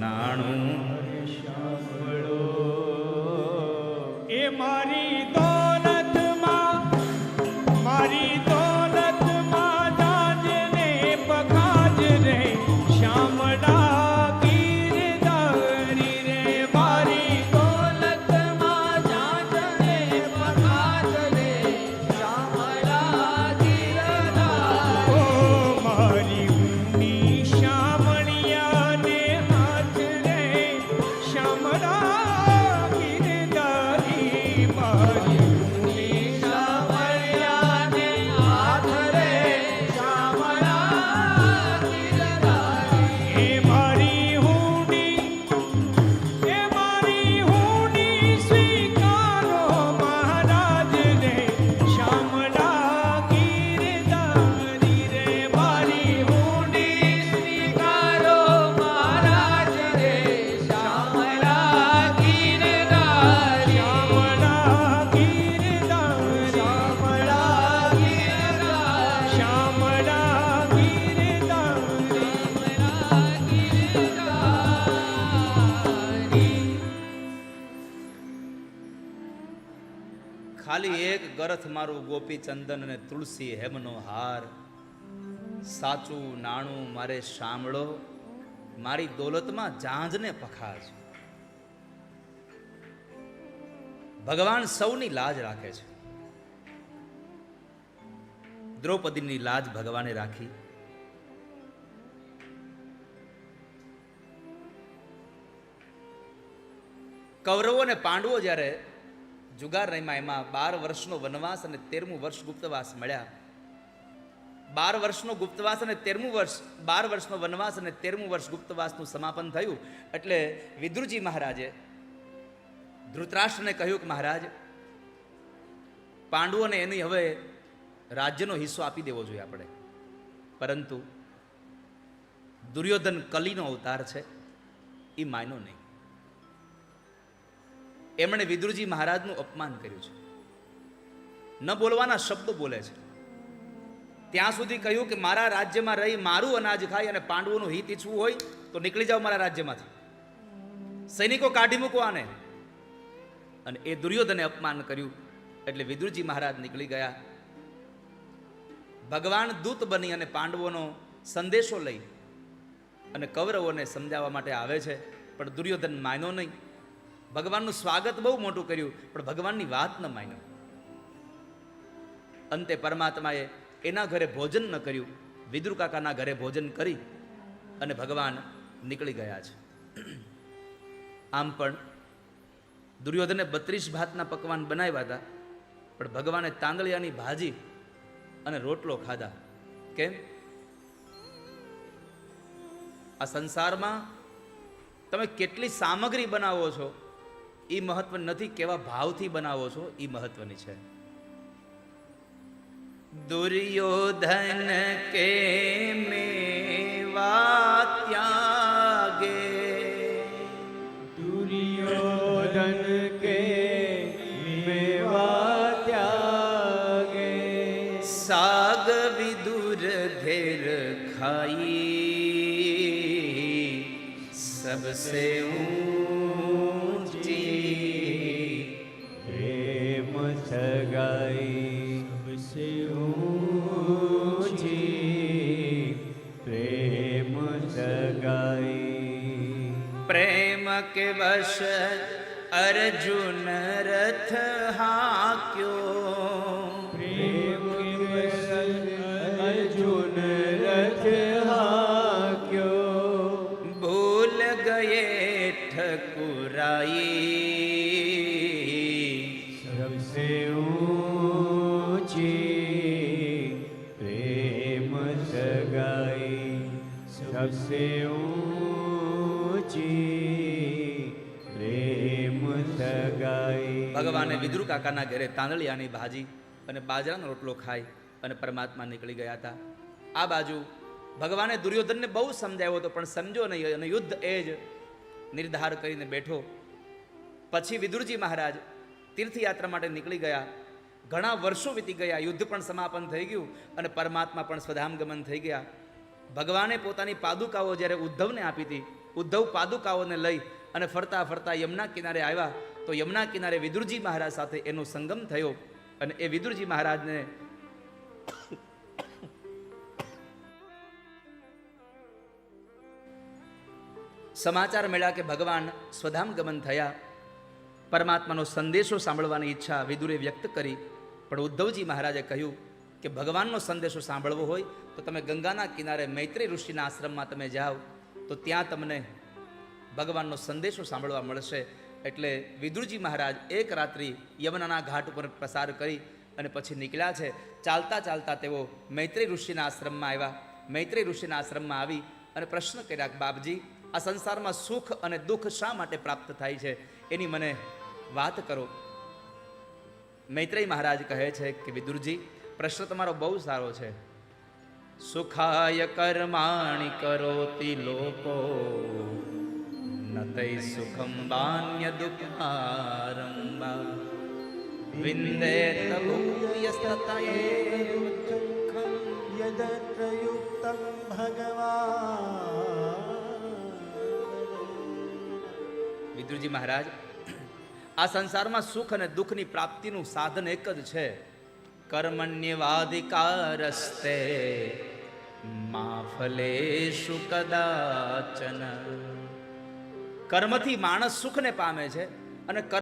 નાણું. એ મારી દોલતમાં મારી દોલતમાં ખાલી એક ગરથ મારું ગોપી ચંદન અને તુલસી હેમનો હાર. સાચું નાણું મારે સાંભળો, મારી દોલતમાં જાંજને પખાજ. ભગવાન સૌની લાજ રાખે છે. દ્રૌપદીની લાજ ભગવાને રાખી. કૌરવો અને પાંડવો જ્યારે જુગાર રમ્યા એમાં બાર વર્ષનો વનવાસ અને તેરમું વર્ષ ગુપ્તવાસ મળ્યા. બાર વર્ષનો ગુપ્તવાસ અને તેરમું વર્ષ, બાર વર્ષનો વનવાસ અને તેરમું વર્ષ ગુપ્તવાસનું સમાપન થયું. એટલે વિદુરજી મહારાજે ધૃતરાષ્ટ્રને કહ્યું કે મહારાજ પાંડવોને એની હવે રાજ્યનો હિસ્સો આપી દેવો જોઈએ આપણે. પરંતુ દુર્યોધન કલીનો અવતાર છે, એ માયનો નહીં. એમણે વિદુરજી મહારાજનું અપમાન કર્યું છે. ન બોલવાના શબ્દો બોલે છે. ત્યાં સુધી કહ્યું કે મારા રાજ્યમાં રહી મારું અનાજ ખાય અને પાંડવોનું હિત ઈચ્છવું હોય તો નીકળી જાઓ મારા રાજ્યમાંથી. સૈનિકો કાઢી મૂકો આને. અને એ દુર્યોધને અપમાન કર્યું એટલે વિદુરજી મહારાજ નીકળી ગયા. ભગવાન દૂત બની અને પાંડવોનો સંદેશો લઈ અને કૌરવોને સમજાવવા માટે આવે છે, પણ દુર્યોધન માન્યો નહીં. ભગવાનનું સ્વાગત બહુ મોટું કર્યું, પણ ભગવાનની વાત ન માન્યો. અંતે પરમાત્માએ એના ઘરે ભોજન ન કર્યું, વિદુર કાકાના ઘરે ભોજન કરી અને ભગવાન નીકળી ગયા છે. આમ પણ દુર્યોધને બત્રીસ ભાતના પકવાન બનાવ્યા હતા, પણ ભગવાને તાંદળિયાની ભાજી અને રોટલો ખાધા. કેમ? આ સંસારમાં તમે કેટલી સામગ્રી બનાવો છો? એ મહત્વ નથી કેવા ભાવથી બનાવો છો એ મહત્વની છે. દુર્યોધન કે મેવા ત્યાગે? દુર્યોધન કે મેવા ત્યાગે? સાગ વિદુર ઘેર ખાઈ સબસે ઊંચી गई सबसे ऊंची प्रेम जगाई प्रेम के वश अर्जुन रथ हाक्यो प्रेम के अर्जुन रथ हाक्यो भूल गए ठकुराई से ઊંચી પ્રેમ સગાઈ ભગવાને વિદ્રુ કાકાના ઘરે તાંદળિયાની ભાજી અને બાજરાનો રોટલો ખાઈ અને પરમાત્મા નીકળી ગયા હતા. આ બાજુ ભગવાને દુર્યોધનને બહુ સમજાવ્યો હતો, પણ સમજો નહીં, અને યુદ્ધ એ જ નિર્ધાર કરીને બેઠો. પછી વિદુરજી મહારાજ તીર્થયાત્રા માટે નીકળી ગયા. ઘણા વર્ષો વીતી ગયા, યુદ્ધ પણ સમાપન થઈ ગયું અને પરમાત્મા પણ સ્વધામગમન થઈ ગયા. ભગવાને પોતાની પાદુકાઓ જ્યારે ઉદ્ધવને આપી હતી, ઉદ્ધવ પાદુકાઓને લઈ અને ફરતા ફરતા યમુના કિનારે આવ્યા, તો યમુના કિનારે વિદુરજી મહારાજ સાથે એનો સંગમ થયો અને એ વિદુરજી મહારાજને સમાચાર મળ્યા કે ભગવાન સ્વધામ ગમન થયા. પરમાત્માનો સંદેશો સાંભળવાની ઈચ્છા વિદુરે વ્યક્ત કરી, પણ ઉદ્ધવજી મહારાજે કહ્યું કે ભગવાનનો સંદેશો સાંભળવો હોય, તો તમે ગંગાના કિનારે મૈત્રી ઋષિના આશ્રમમાં તમે જાઓ, તો ત્યાં તમને ભગવાનનો સંદેશો સાંભળવા મળશે. એટલે વિદુરજી મહારાજ એક રાત્રિ યમુનાના ઘાટ ઉપર પ્રસાર કરી અને પછી નીકળ્યા છે. ચાલતા ચાલતા તેઓ મૈત્રી ઋષિના આશ્રમમાં આવ્યા. મૈત્રી ઋષિના આશ્રમમાં આવી અને પ્રશ્ન કર્યા બાપજી, આ સંસારમાં સુખ અને દુઃખ શા માટે પ્રાપ્ત થાય છે? એની મને વાત કરો. મૈત્રેય મહારાજ કહે છે કે વિદુરજી પ્રશ્ન તમારો બહુ સારો છે. સુખાય કર્માણી કરોતિ લોકો, નતૈ સુખમ બાન્ય દુઃખારંબા વિંદે દુઃખમ યદત્રયુક્તમ ભગવાન. વિદુરજી મહારાજ, આ સંસારમાં સુખ અને દુઃખની પ્રાપ્તિનું સાધન એક જ છે. કર્મણ્યવાધિકારસ્તે મા ફલેશુ કદાચન કર્મથી માણસ સુખને પામે છે અને